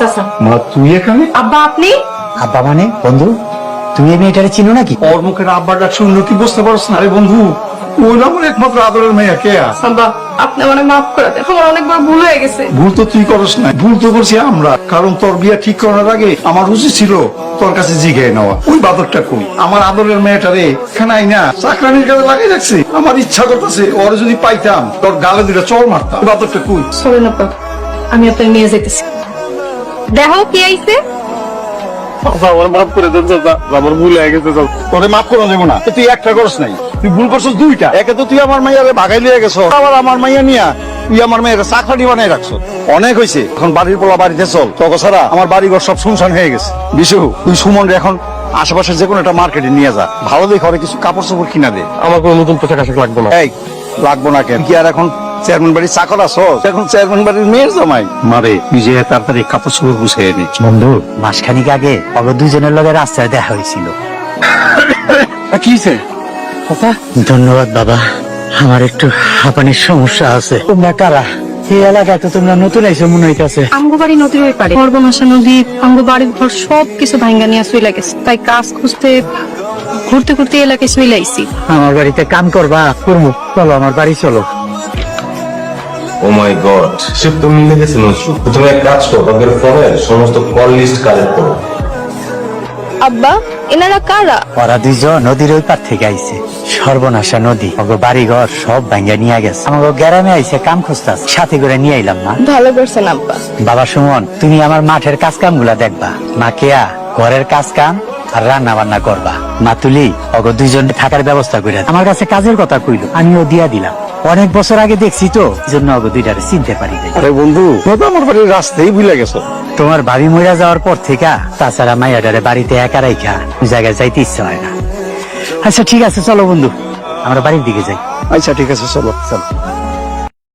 চাচা। মা তুই এখানে? আব্বা আপনি? আব্বা মানে? বন্ধু তুমি এই মেয়েটারে চিনো নাকি? ওর মুখের আব্বার ডাক শুনলো কি বুঝতে পারছ না রে বন্ধু। ওই আমার একমাত্র আদরের মেয়ে কে? আব্বা আপনি মানে মাফ করে দেন। আমার অনেকবার ভুল হয়ে গেছে। ভুল তো তুই করস না ভুল তো করছি আমরা। কারণ তোর বিয়ে ঠিক করার আগে আমার উচিত ছিল তোর কাছে জিগে নেওয়া। ওই বাদরটা কই? আমার আদরের মেয়েটা রে খানাই না। চাকরানির কাছে লাগাই রাখছে। আমার ইচ্ছা করতেছে ওর যদি পাইতাম তোর গালে দুটা চর মারতাম। ওই বাদরটা কই? চলেন আব্বা আমি আপনার নিয়ে যেতেছি দেখো কি আইছে? আমার মাফ করে দেন চাচা আমার ভুল হয়ে গেছে তোরে মাফ করা যাব না। তুই একটা করস নাই। তুই ভুল করছিস দুইটা। একে তো তুই আমার মাইয়ারে ভাগাই লিয়ে গেছ আবার আমার মাইয়া নিয়া তুই আমার মেয়ের চাকরানি বানাই রাখছ অনেক হয়েছে এখন বাড়ির পোলা বাড়িতে চল। তোকে ছাড়া আমার বাড়ি ঘর সব শুনশান হয়ে গেছে। বিশু তুই সুমন রে এখন আশেপাশে যে কোনো একটা মার্কেটে নিয়ে যা। ভালো দেখে কিছু কাপড় চোপড় কিনা দে। আমার কোনো নতুন পোশাক আশাক লাগবে না। এই লাগবো না কেন? কি আর এখন চেয়ারম্যান বাড়ির চাকর আছো? এখন চেয়ারম্যান বাড়ির মেয়ের জামাই। মারে যে তাড়াতাড়ি কাপড় চোপড় গুছিয়ে নে। বন্ধু মাসখানিক আগে অগ দুজনের লগে রাস্তায় দেখা হয়েছিল। কি ধন্যবাদ বাবা। আমার একটু হাঁপানির সমস্যা আছে। তোমরা কারা? এই এলাকায় তো তোমরা নতুন আইসো মনে হইতাছে। আমগো বাড়ি নদীর ওই পারে। সর্বনাশা নদী আমগো বাড়ির ঘর সব কিছু ভাঙ্গা নিয়ে চলে গেছে। তাই কাজ খুঁজতে ঘুরতে ঘুরতে এলাকায় চলে আইছি। আমার বাড়িতে কাম করবা করব চলো আমার বাড়ি চলো। ও মাই গড শিপ তো মিলে গেছে তুমি এক কাজ করো তাদের ফোনের সমস্ত কল লিস্ট কালেক্ট করো। আব্বা এনারা কারা? ওরা দুইজন নদীর ওই পার থেকে আইছে। সর্বনাশা নদী ওগো বাড়ি ঘর সব ভাঙ্গা নিয়ে গেছে। আমাকে গ্রামে আইছে কাম খুঁজতাস সাথে করে নিয়ে আইলাম মা। ভালো করছেন আব্বা। বাবা সুমন তুমি আমার মাঠের কাজ কামগুলা দেখবা। মা কেয়া ঘরের কাজ কাম আর রান্না বান্না করবা। মা তুলি অগ দুইজন থাকার ব্যবস্থা করে আমার কাছে কাজের কথা কইল আমিও দিয়া দিলাম। অনেক বছর আগে দেখছি তো জন্য দুইটারে চিনতে পারি। আরে বন্ধু আমার বাড়ির রাস্তায় ভুলে গেছো। তোমার বাড়ি মইরা যাওয়ার পর থেকে তাছাড়া মাইয়াডারে বাড়িতে একা রাইখা জায়গায় যাইতে ইচ্ছা হয় না। আচ্ছা ঠিক আছে চলো বন্ধু আমরা বাড়ির দিকে যাই। আচ্ছা ঠিক আছে চলো চলো।